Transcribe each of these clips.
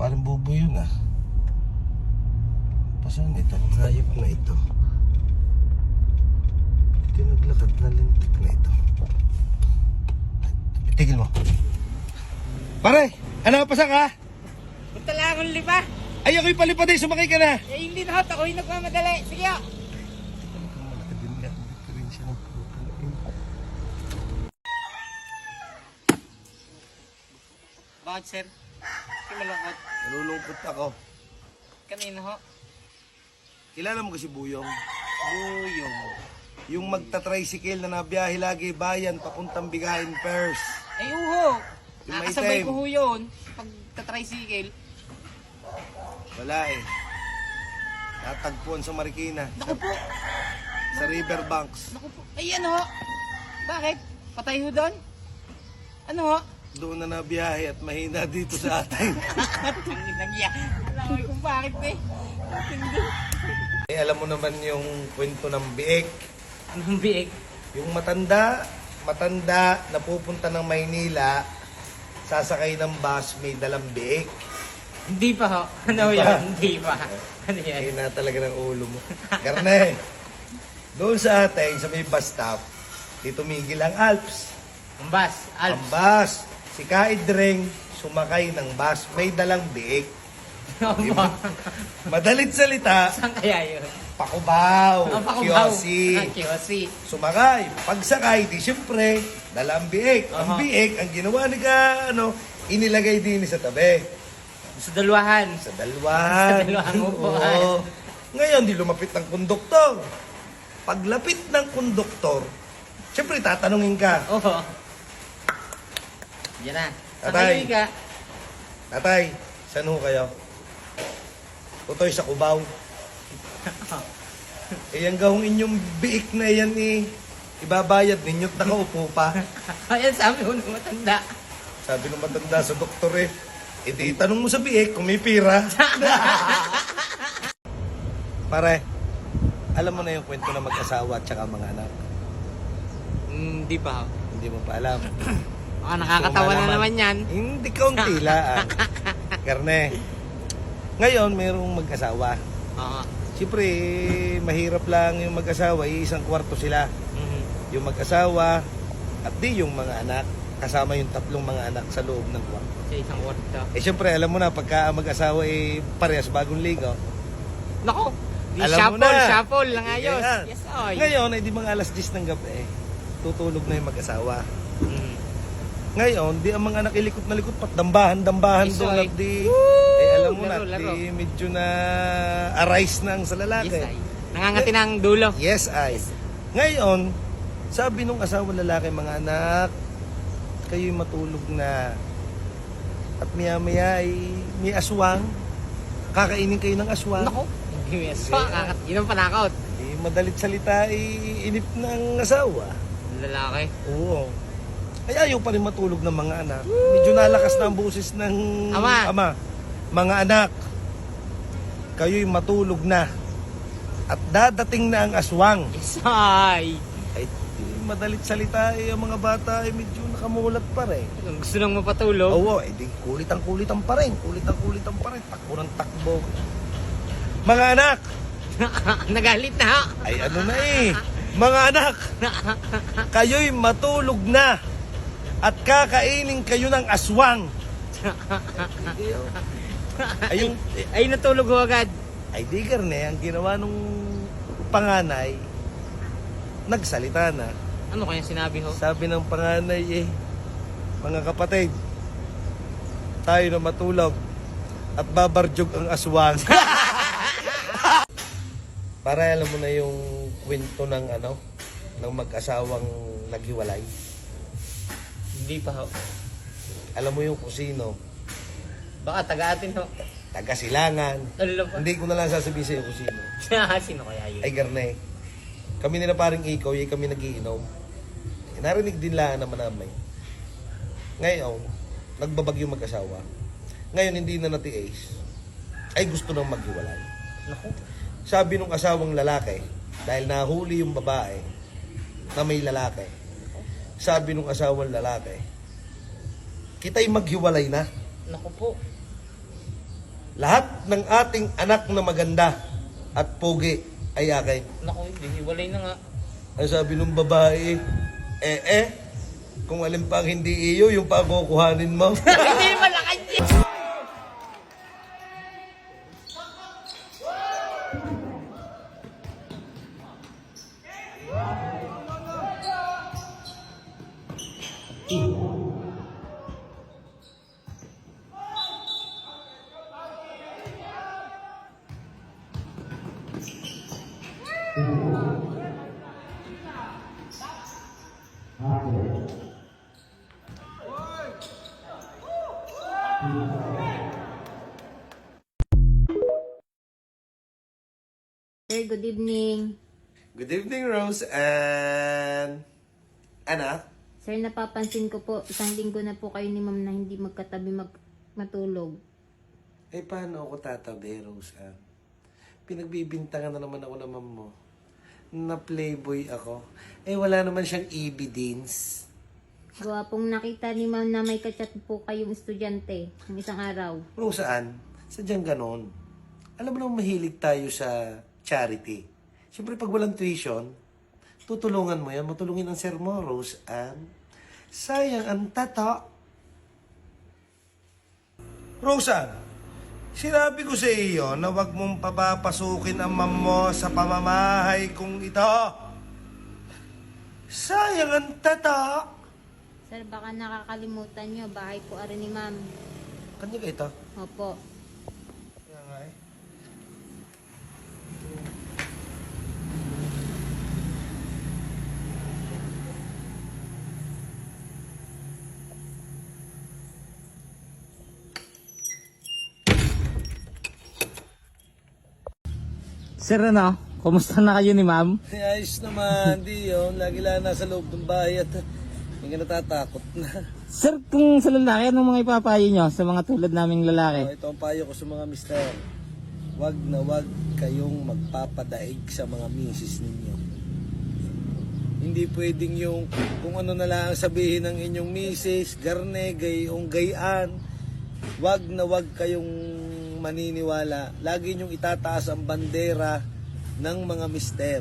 Parang bubo yun ah. Pasan ito? Hayop na ito. Ito naglakad na lintik na ito. Tigil mo. Pare! Ano pa ka? Punta lang akong lipa. Ay, ako'y palipad eh. Sumakay ka na. Eh, hindi na hot. Ako'y nagmamadali. Sige ah. Bakit sir? Kasi malungkot. Nalulungkot ako. Kanina ho. Kilala mo kasi Buyong? Buyong. Yung magta-tricycle na nabiyahe lagi bayan papuntang Bigahin Pers. Ay uho. Yung may Nakasabay time. ko ho yun. Pag tatricycle. Wala eh. Natagpuan sa Marikina. Naku po. Sa Riverbanks. Naku po. Ay ano ho? Bakit? Patay ho doon? Ano ho? Doon na nabiyahe at mahina dito sa atin. Tangin nang iya. Wala ko kung bakit eh. Eh, alam mo naman yung kwento ng biik. Anong biig? Yung matanda, matanda na pupunta ng Maynila, sasakay ng bus, may dalang biik. Hindi pa ho. Ano Hindi pa. Hindi pa. Ano yan? Ay na talaga ng ulo mo. Karne, doon sa atin, sa may bus stop, dito tumigil ang Alps. Ang bus. Ang Alps. bus, si Kaidring, sumakay ng bus, may dalang biik. Ano Diba? Madalit salita, Saan kaya yun? pakubaw, Ang pakubaw. kiyosi. Ang kiyosi. Sumakay, pagsakay, di syempre, dala ang biik. Ang Aha. biik, ang ginawa ni ka, ano, inilagay din sa tabi. Sa dalawahan. Sa dalwan. Sa dalawang upuan. Oo. Ngayon, di lumapit ng konduktor. Paglapit ng konduktor, syempre tatanungin ka, Oo. Yan na. Sa Tatay. kayo ka. Tatay, saan ho kayo? Tutoy sa Cubao. eh, yung gahong inyong biik na yan eh, ibabayad ninyo't nakaupo pa. Ayan sabi ko nung matanda. Sabi ng matanda sa doktor eh, eh di tanong mo sa biik kung may pira. Pare, alam mo na yung kwento ng mag-asawa at saka mga anak. Hindi pa. Hindi mo pa alam. Ah, nakakatawa na naman yan. Hindi kaunti lang. Karne. Ngayon, mayroong mag-asawa. Oo. Siyempre, mahirap lang yung mag-asawa. Isang kwarto sila. Mhm. Yung mag-asawa at di yung mga anak. Kasama yung tatlong mga anak sa loob ng kwarto. Sa isang kwarto. Eh siyempre, alam mo na, pagka mag-asawa eh parehas bagong ligo. Nako. Di Alam mo shuffle, na. shuffle lang ayos. Yes, oy. Ngayon, eh di mga alas 10 ng gabi, eh, tutulog na yung mag-asawa. Mhm. Ngayon, di ang mga anak ilikot na likot, pat dambahan-dambahan Yes, doon at di, eh alam mo Laro, na, laro. di medyo na arise na ang sa Yes, lalaki. ay. Nangangati ng dulo. Yes, ay. Ngayon, sabi nung asawa lalaki, mga anak, kayo'y matulog na. At maya-maya ay may aswang. Kakainin kayo ng aswang. Nako. Yes. Kakat. Yun ang panakot. Eh, madalit salita, eh, inip ng asawa. Lalaki. Oo. Ay ayaw pa rin matulog ng mga anak. Medyo nalakas na ang boses ng Ama. Mga anak, kayo'y matulog na. At dadating na ang aswang. Yes, ay. Madalit salita eh, ang mga bata ay medyo nakamulat pa rin. Gusto nang mapatulog. Oo, eh di kulit-ang-kulitan pa rin. Kulit-ang-kulitan pa rin. Takbo ng takbo. Mga anak, Nagalit na ay ano na eh. Mga anak, kayo'y matulog na. At kakainin kayo ng aswang. Ayun, Ay, natulog ho agad. ay di karne, ang ginawa nung panganay, nagsalita na. Ano kaya sinabi ho? Sabi ng panganay eh, mga kapatid, tayo na matulog at babarjog ang aswang. Para alam mo na yung kwento ng ano, ng mag-asawang naghiwalay. Hindi pa ho. Alam mo yung kusino, Baka taga-atin ho. taga-silangan. Ano pa? Hindi ko na lang sasabihin sa'yo kusino. Sino kaya yun? Ay garne, kami nila paring ikaw, yung kami nagiinom. Eh, Narinig din lang naman namin. Ngayon, nagbabagyo mag-asawa. Ngayon, hindi na natiis. Ay gusto nang maghiwalay. Naku. Sabi nung asawang lalaki, dahil nahuli yung babae na may lalaki, sabi nung asawang lalaki, kita'y maghiwalay na. Naku po. Lahat ng ating anak na maganda at pogi ay akin. Naku, hiwalay na nga. Ang sabi nung babae, eh eh, kung alin pa ang hindi iyo, yung pa ang kukuhanin mo. Hindi Sir, good evening. Good evening, Rose and... Anak? Sir, napapansin ko po, isang linggo na po kayo ni ma'am na hindi magkatabi mag matulog. Eh, paano ako tatabi, Rose Ann? Pinagbibintangan na naman ako ng ma'am mo. Na playboy ako. Eh, wala naman siyang evidence. Gawa pong nakita ni ma'am na may kachat po kayong estudyante ng isang araw. Rose Ann, sadyang ganon. Alam mo naman mahilig tayo sa charity. Siyempre, pag walang tuition, tutulungan mo yan. Matulungin ang sir mo, Rose Ann. Sayang ang tato. Rose Ann, sinabi ko sa iyo na wag mong papapasukin ang mam mo sa pamamahay kong ito. Sayang ang tato. Sir, baka nakakalimutan nyo, bahay po ari ni ma'am. Kanya ka ito? Opo. Kaya nga eh. Sir, ano? Kumusta na kayo ni ma'am? Ay, ayos naman, di yun. Lagi lang nasa loob ng bahay at hindi natatakot na. Sir, kung sa lalaki, anong mga ipapayo nyo sa mga tulad naming Oh, lalaki? ito ang payo ko sa mga mister. Wag na wag kayong magpapadaig sa mga misis ninyo. Hindi pwedeng yung kung ano na lang sabihin ng inyong misis, garne, gayong gayaan. Wag na wag kayong maniniwala. Lagi nyong itataas ang bandera ng mga mister.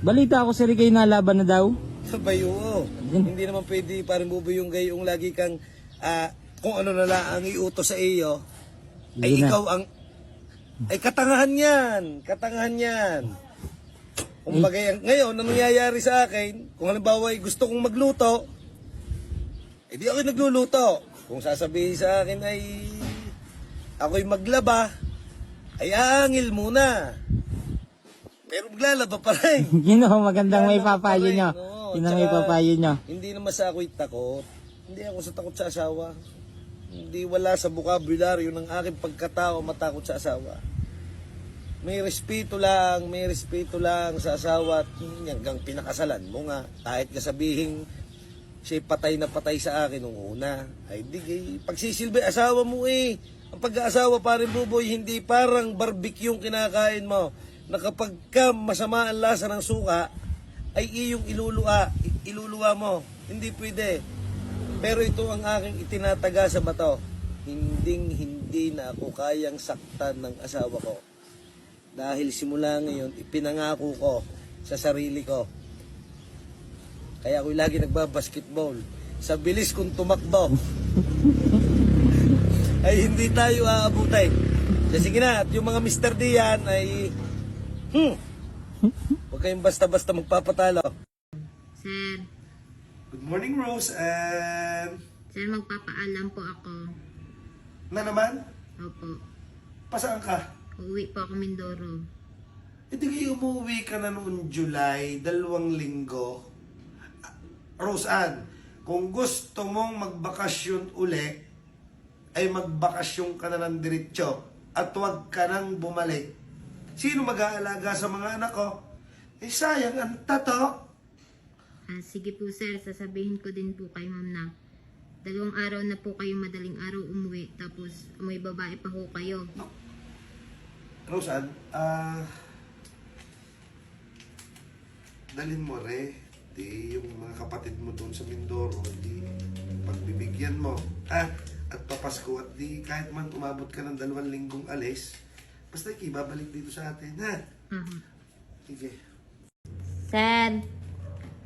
Balita ako, sir, kayo nalaban na daw. Sabay, oo. Hindi naman pwede parang bubo yung gayong lagi kang ah, kung ano na lang ang iutos sa iyo, ay Hindi na. ikaw ang ay katangahan yan. Katangahan yan. Kung bagay, ngayon, ang nangyayari sa akin, kung halimbawa ay gusto kong magluto, eh di ako nagluluto. Kung sasabihin sa akin ay ako'y maglaba, ay aangil muna. Pero maglalaba pa rin. Yun o, magandang may papayo pa rin, nyo. oo. Yun ang may Tsaka, papayo nyo. Hindi naman sa ako'y takot. Hindi ako sa takot sa asawa. Hindi wala sa bukabularyo ng aking pagkatao matakot sa asawa. May respeto lang, may respeto lang sa asawa at hanggang pinakasalan mo nga. Kahit kasabihin siya patay na patay sa akin nung una. Ay di, eh, pagsisilbi, asawa mo eh. Ang pag-aasawa parin buboy, hindi parang barbecue yung kinakain mo. Na kapag ka masama ang lasa ng suka, ay iyong iluluwa, i- iluluwa mo. Hindi pwede. Pero ito ang aking itinataga sa bato. Hinding hindi na ako kayang saktan ng asawa ko. Dahil simula ngayon, ipinangako ko sa sarili ko. Kaya ako'y lagi nagbabasketball. Sa bilis kong tumakbo, ay hindi tayo aabutin. So, sige na, at yung mga Mr. Dian ay, hmm, huwag kayong basta-basta magpapatalo. Sir, Good morning, Rose, and... sir, magpapaalam po ako. Na naman? Opo. Pasaan ka? Uuwi po ako Mindoro. E di umuwi ka na noong July, dalawang linggo. Ah, Rose Ann, kung gusto mong magbakasyon uli, ay magbakasyon ka na ng diretsyo at huwag ka nang bumalik. Sino mag-aalaga sa mga anak ko? Eh sayang ang tato. Ah, sige po sir, sasabihin ko din po kay ma'am na dalawang araw na po kayo madaling araw umuwi tapos may babae pa ho kayo. Rose Ann, ah... dalhin mo re. Di yung mga kapatid mo doon sa Mindoro, di pagbibigyan mo. Ah, at papasko at di kahit man umabot ka ng dalawang linggong alis, basta ikibabalik dito sa atin, ha? Mhm. Sige. Sir,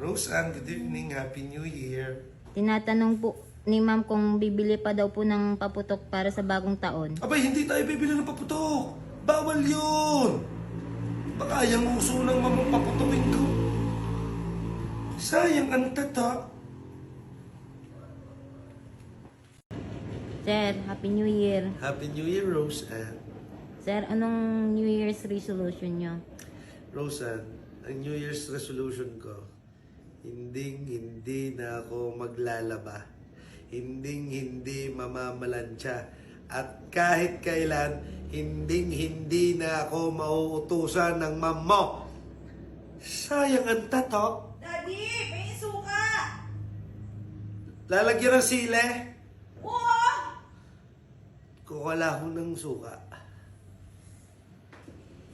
Rose Ann, good evening. Happy New Year. tinatanong po ni ma'am kung bibili pa daw po ng paputok para sa bagong taon. Abay, hindi tayo bibili ng paputok. Bawal yun. Baka yung uso ng mamang paputukin ko. Sayang ang tata. Sir, Happy New Year. Happy New Year, Rose Ann. Sir, anong New Year's resolution nyo? Rose Ann, ang New Year's resolution ko, hinding hindi na ako maglalaba. Hinding hindi mamamalansya. At kahit kailan, hinding hindi na ako mauutusan ng mamo. Sayang ang tato. Daddy, may suka! Lalagyan ng sile. Oo! Ho ng suka,